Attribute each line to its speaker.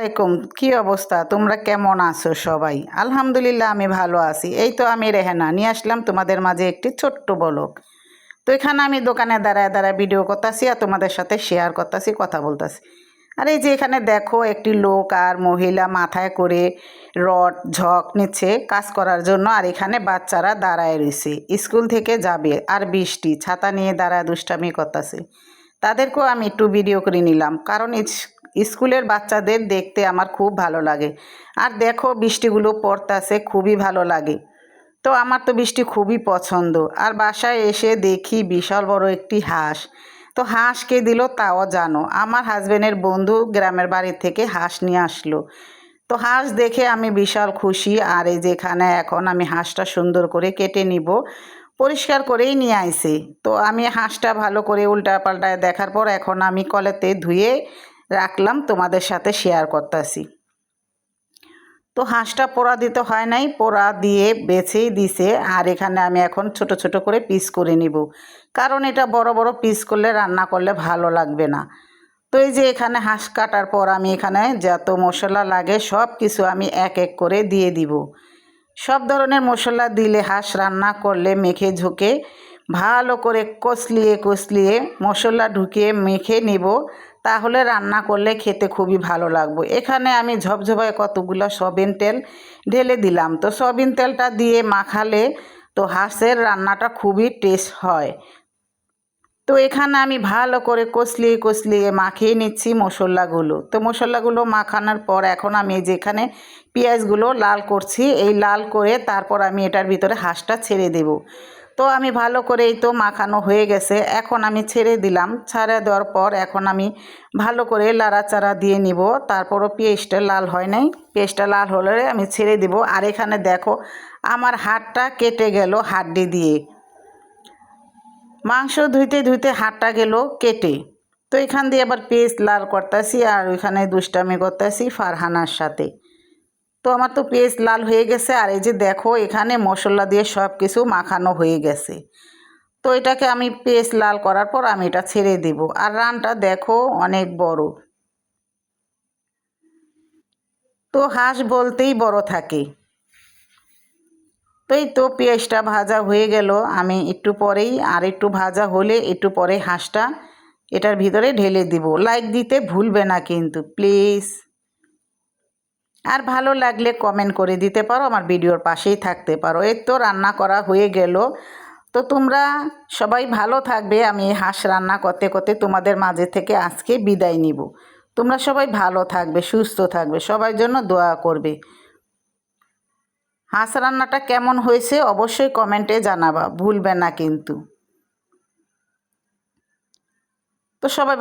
Speaker 1: আলাইকুম, কি অবস্থা? তোমরা কেমন আছো সবাই? আলহামদুলিল্লাহ, আমি ভালো আছি। এই তো আমি রেহেনা, নিয়ে আসলাম তোমাদের মাঝে একটি ছোট্ট বলক তো এখানে আমি দোকানে দাঁড়ায় দাঁড়ায় ভিডিও করতেছি আর তোমাদের সাথে শেয়ার করতেছি, কথা বলতেছি। আর এই যে এখানে দেখো, একটি লোক আর মহিলা মাথায় করে রড, ঝক নিচ্ছে কাজ করার জন্য আর এখানে বাচ্চারা দাঁড়ায় রয়েছে। স্কুল থেকে যাবে আর বৃষ্টি, ছাতা নিয়ে দাঁড়ায় দুষ্টামি করতেছে। তাদেরকেও আমি একটু ভিডিও করে নিলাম। কারণ স্কুলের বাচ্চাদের দেখতে আমার খুব ভালো লাগে। আর দেখো, বৃষ্টিগুলো পড়তাছে, খুবই ভালো লাগে। তো আমার তো বৃষ্টি খুবই পছন্দ। আর বাসায় এসে দেখি বিশাল বড় একটি হাঁস। তো হাঁস কে দিল তাও জানো। আমার হাজবেন্ডের বন্ধু গ্রামের বাড়ি থেকে হাঁস নিয়ে আসলো। তো হাঁস দেখে আমি বিশাল খুশি। আর এই যেখানে এখন আমি হাঁসটা সুন্দর করে কেটে নিব, পরিষ্কার করেই নিয়ে আইছে। তো আমি হাঁসটা ভালো করে উল্টা পাল্টায় দেখার পর এখন আমি কলেতে ধুয়ে রাখলাম, তোমাদের সাথে শেয়ার করতেছি। তো হাঁসটা পোড়া দিতে হয় নাই, পোড়া দিয়ে বেছেই দিছে, আর এখানে আমি এখন ছোট ছোট করে পিস করে নিব। কারণ এটা বড় বড় পিস করলে, রান্না করলে ভালো লাগবে না। তো এই যে এখানে হাঁস কাটার পর আমি এখানে যত মশলা লাগে সব কিছু আমি এক এক করে দিয়ে দিব। সব ধরনের মশলা দিলে হাঁস রান্না করলে মেখে ঝুঁকে ভালো করে কষলিয়ে কষলিয়ে মশলা ঢুকিয়ে মেখে নিব। তাহলে রান্না করলে খেতে খুবই ভালো লাগবে। এখানে আমি ঝপঝপায় কতগুলো সয়াবিন তেল ঢেলে দিলাম। তো সয়াবিন তেলটা দিয়ে মাখালে তো হাঁসের রান্নাটা খুবই টেস্ট হয়। তো এখানে আমি ভালো করে কষলিয়ে কষলিয়ে মাখিয়ে নিচ্ছি মশলাগুলো। তো মশলাগুলো মাখানোর পর এখন আমি যেখানে পেঁয়াজগুলো লাল করছি। এই লাল করে তারপর আমি এটার ভিতরে হাঁসটা ছেড়ে দেব। তো আমি ভালো করেই তো মাখানো হয়ে গেছে। এখন আমি ছেড়ে দিলাম। ছেড়ে দেওয়ার পর এখন আমি ভালো করে লাড়াচাড়া দিয়ে নিব। তারপরও পেঁয়াজটা লাল হয় নাই। পেঁয়াজটা লাল হলে আমি ছেড়ে দিব। আর এখানে দেখো, আমার হাতটা কেটে গেল হাড্ডি দিয়ে। মাংস ধুইতে ধুইতে হাতটা গেল কেটে। তো এখান দিয়ে আবার পেস্ট লাল করতেছি আর ওইখানে দুষ্টামি করতেছি ফারহানার সাথে। তো আমার তো পেস্ট লাল হয়ে গেছে, আর এই যে দেখো এখানে মশলা দিয়ে সব কিছু মাখানো হয়ে গেছে। তো এটাকে আমি পেস্ট লাল করার পর আমি এটা ছেড়ে দেব। আর রানটা দেখো অনেক বড়। তো হাঁস বলতেই বড় থাকে। তো এই তো পেঁয়াজটা ভাজা হয়ে গেল। আমি একটু পরেই, আর একটু ভাজা হলে একটু পরে হাঁসটা এটার ভিতরে ঢেলে দিব। লাইক দিতে ভুলবে না কিন্তু প্লিজ আর ভালো লাগলে কমেন্ট করে দিতে পারো, আমার ভিডিওর পাশেই থাকতে পারো। এই তো রান্না করা হয়ে গেল। তো তোমরা সবাই ভালো থাকবে, আমি হাঁস রান্না করতে করতে তোমাদের মাঝে থেকে আজকে বিদায় নিব। তোমরা সবাই ভালো থাকবে, সুস্থ থাকবে, সবার জন্য দোয়া করবে। হাঁস রান্নাটা কেমন হয়েছে অবশ্যই কমেন্টে জানাবা, ভুলবে না কিন্তু। তো সবাই